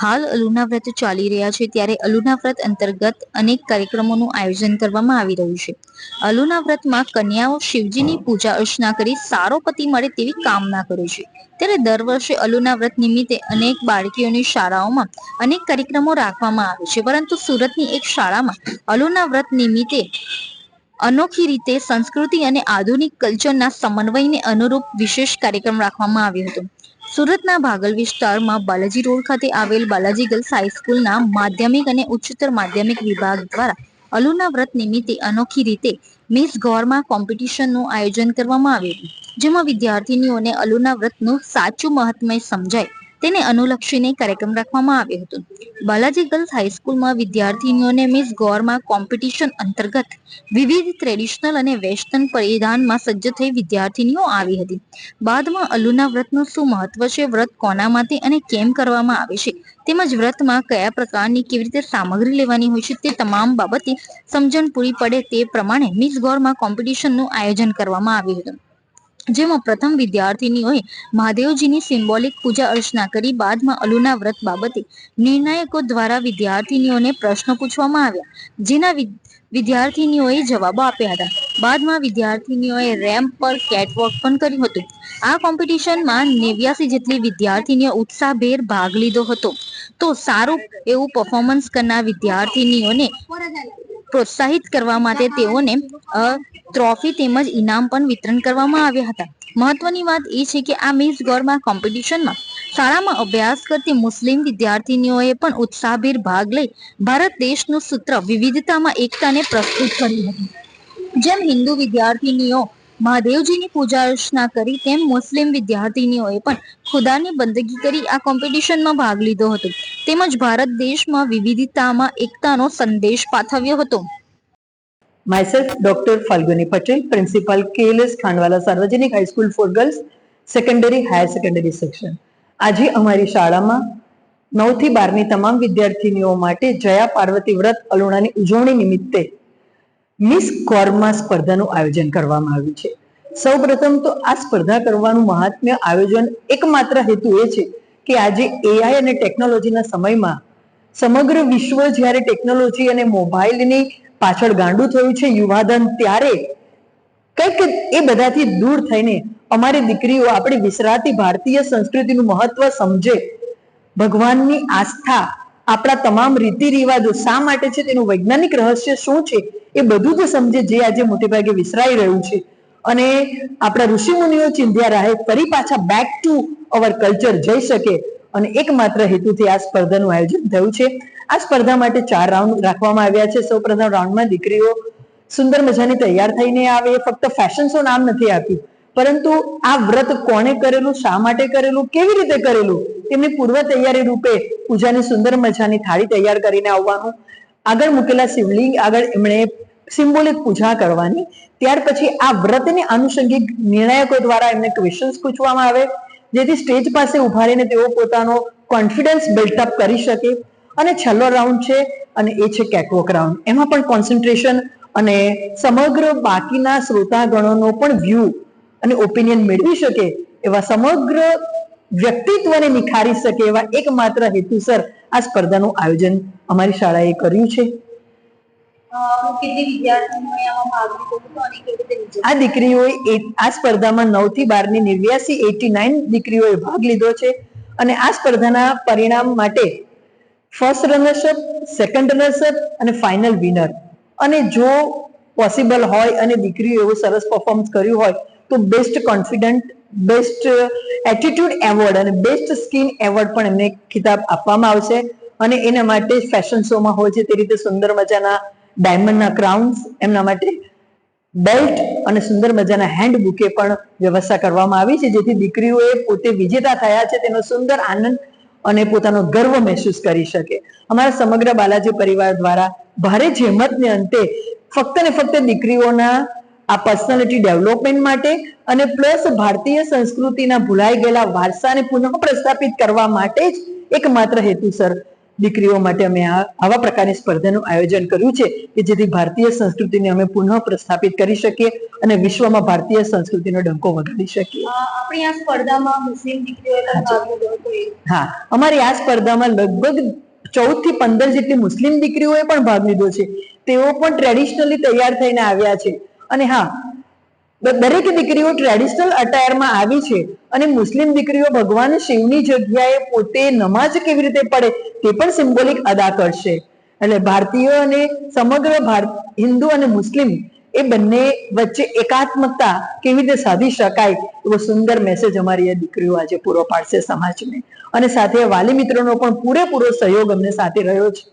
હાલ અલુના વ્રત ચાલી રહ્યા છે ત્યારે અલુના વ્રત અંતર્ગત અનેક કાર્યક્રમોનું આયોજન કરવામાં આવી રહ્યું છે. અલુના વ્રતમાં કન્યાઓ શિવજીની પૂજા અર્ચના કરી સારો પતિ મળે તેવી કામના કરે છે. ત્યારે દર વર્ષે અલુના વ્રત નિમિત્તે અનેક બાળકીઓની શાળાઓમાં અનેક કાર્યક્રમો રાખવામાં આવે છે. પરંતુ સુરતની એક શાળામાં અલુના વ્રત નિમિત્તે અનોખી રીતે સંસ્કૃતિ અને આધુનિક કલ્ચરના સમન્વયને અનુરૂપ વિશેષ કાર્યક્રમ રાખવામાં આવ્યો હતો. સુરતના ભાગલ વિસ્તારમાં બાલાજી રોડ ખાતે આવેલ બાલાજી ગર્લ્સ હાઈસ્કૂલના માધ્યમિક અને ઉચ્ચતર માધ્યમિક વિભાગ દ્વારા અલુના વ્રત નિમિત્તે અનોખી રીતે મિસ ગોરમાં કોમ્પિટિશનનું આયોજન કરવામાં આવ્યું. જેમાં વિદ્યાર્થીનીઓને અલુના વ્રતનું સાચું મહત્મય સમજાય તેને અનુલક્ષીને કાર્યક્રમ રાખવામાં આવ્યો હતો. બાલાજી ગર્લ્સ હાઈસ્કૂલમાં વિદ્યાર્થીનીઓને મિસ ગોરમાં કોમ્પિટિશન અંતર્ગત વિવિધ ટ્રેડિશનલ અને વેસ્ટર્ન પરિધાનમાં સજ્જ થઈ વિદ્યાર્થીનીઓ આવી હતી. બાદમાં અલુના વ્રતનું શું મહત્વ છે, વ્રત કોના માટે અને કેમ કરવામાં આવે છે, તેમજ વ્રતમાં કયા પ્રકારની કેવી રીતે સામગ્રી લેવાની હોય છે તે તમામ બાબતે સમજણ પૂરી પડે તે પ્રમાણે મિસ ગોરમાં કોમ્પિટિશનનું આયોજન કરવામાં આવ્યું હતું. જેમાં પ્રથમ વિદ્યાર્થીનીઓએ મહાદેવજીની સિમ્બોલિક પૂજા અર્ચના કરી, બાદમાં અલુના વ્રત બાબતે નિર્ણાયકો દ્વારા વિદ્યાર્થીનીઓને પ્રશ્નો પૂછવામાં આવ્યા, જેના વિદ્યાર્થીનીઓએ જવાબો આપ્યા હતા. બાદમાં વિદ્યાર્થીનીઓએ રેમ્પ પર કેટવોક પણ કર્યું હતું. આ કોમ્પિટિશનમાં નેવ્યાસી જેટલી વિદ્યાર્થીનીઓ ઉત્સાહભેર ભાગ લીધો હતો. તો સારું એવું પરફોર્મન્સ કરનાર વિદ્યાર્થીનીઓને પ્રોત્સાહિત કરવા માટે તેઓને ટ્રોફી તેમજ ઇનામ પણ વિતરણ કરવામાં આવ્યા હતા. મહત્વની વાત એ છે કે આ મિસ ગોરમાં કોમ્પિટિશનમાં શાળામાં અભ્યાસ કરતી મુસ્લિમ વિદ્યાર્થીનીઓએ પણ ઉત્સાહભેર ભાગ લઈ ભારત દેશનું સૂત્ર વિવિધતામાં એકતાને પ્રસ્તુત કર્યું હતું. જેમ હિન્દુ વિદ્યાર્થીનીઓ મહાદેવજીની પૂજા અર્ચના કરી, તેમ મુસ્લિમ વિદ્યાર્થીનીઓએ પણ ખુદાની બંદગી કરી આ કોમ્પિટિશનમાં ભાગ લીધો હતો. તેમજ ભારત દેશમાં વિવિધતામાં એકતાનો સંદેશ પાઠવ્યો હતો. Myself dr falguni patel principal kls Khandwala Sarvajanik High School for Girls, Secondary Higher Secondary Section. આજે અમારી શાળામાં નવથી બારની તમામ વિદ્યાર્થીનીઓ માટે જયા પાર્વતી વ્રત અલુણાની ઉજવણી નિમિત્તે મિસ કોર્મા સ્પર્ધાનું આયોજન કરવામાં આવ્યું છે સૌપ્રથમ તો આ સ્પર્ધા કરવાનું મહાત્મ્ય આયોજન એકમાત્ર હેતુ એ છે કે આજે એઆઈ અને ટેકનોલોજીના સમયમાં સમગ્ર વિશ્વ જ્યારે ટેકનોલોજી અને મોબાઈલની પાછળ ગાંડું થયું છે યુવાધન ત્યારે કંઈક એ બધાથી દૂર થઈને અમારી દીકરીઓ આપણી વિસરાતી ભારતીય સંસ્કૃતિનું મહત્વ સમજે. ભગવાનની આસ્થા, આપણા તમામ રીતિ રિવાજો શા માટે છે, તેનું વૈજ્ઞાનિક રહસ્ય શું છે, એ બધું જ સમજે જે આજે મોટે ભાગે વિસરાઈ રહ્યું છે. અને આપણા ઋષિ મુનિઓ ચિંધ્યા રાહે ફરી પાછા બેક ટુ અવર કલ્ચર જઈ શકે. અને એકમાત્ર હેતુથી આ સ્પર્ધાનું આયોજન થયું છે. આ સ્પર્ધા માટે ચાર રાઉન્ડ રાખવામાં આવ્યા છે. સૌ પ્રથમ રાઉન્ડમાં દીકરીઓ સુંદર મજાની તૈયાર થઈને આવે. ફક્ત ફેશન શો નામ નથી આપ્યું. પરંતુ આ વ્રત કોણે કરેલું? શા માટે કરેલું? કેવી રીતે કરેલું? તેમની પૂર્વ તૈયારી રૂપે પૂજાની સુંદર મજાની થાળી તૈયાર કરીને આવવાનું. આગળ મૂકેલા શિવલિંગ, આગળ એમણે સિમ્બોલિક પૂજા કરવાની. ત્યાર પછી આ વ્રતની આનુષંગિક નિર્ણાયકો દ્વારા એમને ક્વેશ્ચન્સ પૂછવામાં આવે. જેથી સ્ટેજ પાસે ઊભા રહીને તેઓ પોતાનો કોન્ફિડન્સ બિલ્ટઅપ કરી શકે. અને છેલ્લો રાઉન્ડ છે અને એ છે કેટવોક રાઉન્ડ એમાં પણ કોન્સન્ટ્રેશન અને સમગ્ર બાકીના શ્રોતાગણોનો પણ વ્યૂ અને ઓપિનિયન મેળવી શકે એવા સમગ્ર વ્યક્તિત્વને નિખારી શકે એવા એકમાત્ર હેતુસર આ સ્પર્ધાનું આયોજન અમારી શાળાએ કર્યું છે. આ દીકરીઓએ આ સ્પર્ધામાં નવથી બારની નેવ્યાસી એટી નાઇન દીકરીઓએ ભાગ લીધો છે અને આ સ્પર્ધાના પરિણામ માટે first runners up, second runners up અને ફાઇનલ વિનર. અને જો પોસિબલ હોય અને દીકરીઓ એવું સરસ પરફોર્મન્સ કર્યું હોય, તો best confident best attitude award અને બેસ્ટ સ્કિન એવોર્ડ પણ એમને ખિતાબ આપવામાં આવશે. અને એના માટે ફેશન શોમાં હોય છે, તે રીતે સુંદર મજાના ડાયમંડના ક્રાઉન્સ એમના માટે બેલ્ટ અને સુંદર મજાના હેન્ડ બુકે પણ વ્યવસ્થા કરવામાં આવી છે, જેથી દીકરીઓએ પોતે વિજેતા થયા છે, તેનો સુંદર આનંદ અને પોતાનો ગર્વ મહેસૂસ કરી શકે. અમારા સમગ્ર બાલાજી પરિવાર દ્વારા ભારે જહેમતને અંતે ફક્ત ને ફક્ત દીકરીઓના આ પર્સનાલિટી ડેવલપમેન્ટ માટે અને પ્લસ ભારતીય સંસ્કૃતિના ભૂલાઈ ગયેલા વારસાને પુનઃ પ્રસ્થાપિત કરવા માટે જ એકમાત્ર હેતુસર દીકરીઓ માટે અમે આ આવા પ્રકારની સ્પર્ધાનું આયોજન કર્યું છે કે જેથી ભારતીય સંસ્કૃતિને અમે પુનઃ પ્રસ્થાપિત કરી શકીએ અને વિશ્વમાં ભારતીય સંસ્કૃતિનો ડંકો વગાડી શકીએ. આપણી આ સ્પર્ધામાં મુસ્લિમ દીકરીઓએ. હા અમારી આ સ્પર્ધામાં લગભગ ચૌદથી પંદર જેટલી મુસ્લિમ દીકરીઓએ પણ ભાગ લીધો છે. તેઓ પણ ટ્રેડિશનલી તૈયાર થઈને આવ્યા છે. અને હા દરેક દીકરીઓ ટ્રેડિશનલ અટાયરમાં આવી છે અને મુસ્લિમ દીકરીઓ ભગવાન શિવની જગ્યાએ પોતે નમાજ કેવી રીતે પડે તે પણ સિમ્બોલિક અદા કરશે. એટલે ભારતીય અને સમગ્ર ભારત હિન્દુ અને મુસ્લિમ એ બંને વચ્ચે એકાત્મકતા કેવી રીતે સાધી શકાય એવો સુંદર મેસેજ અમારી આ દીકરીઓ આજે પૂરો પાડશે સમાજને. અને સાથે વાલી મિત્રોનો પણ પૂરેપૂરો સહયોગ અમને સાથે રહ્યો છે.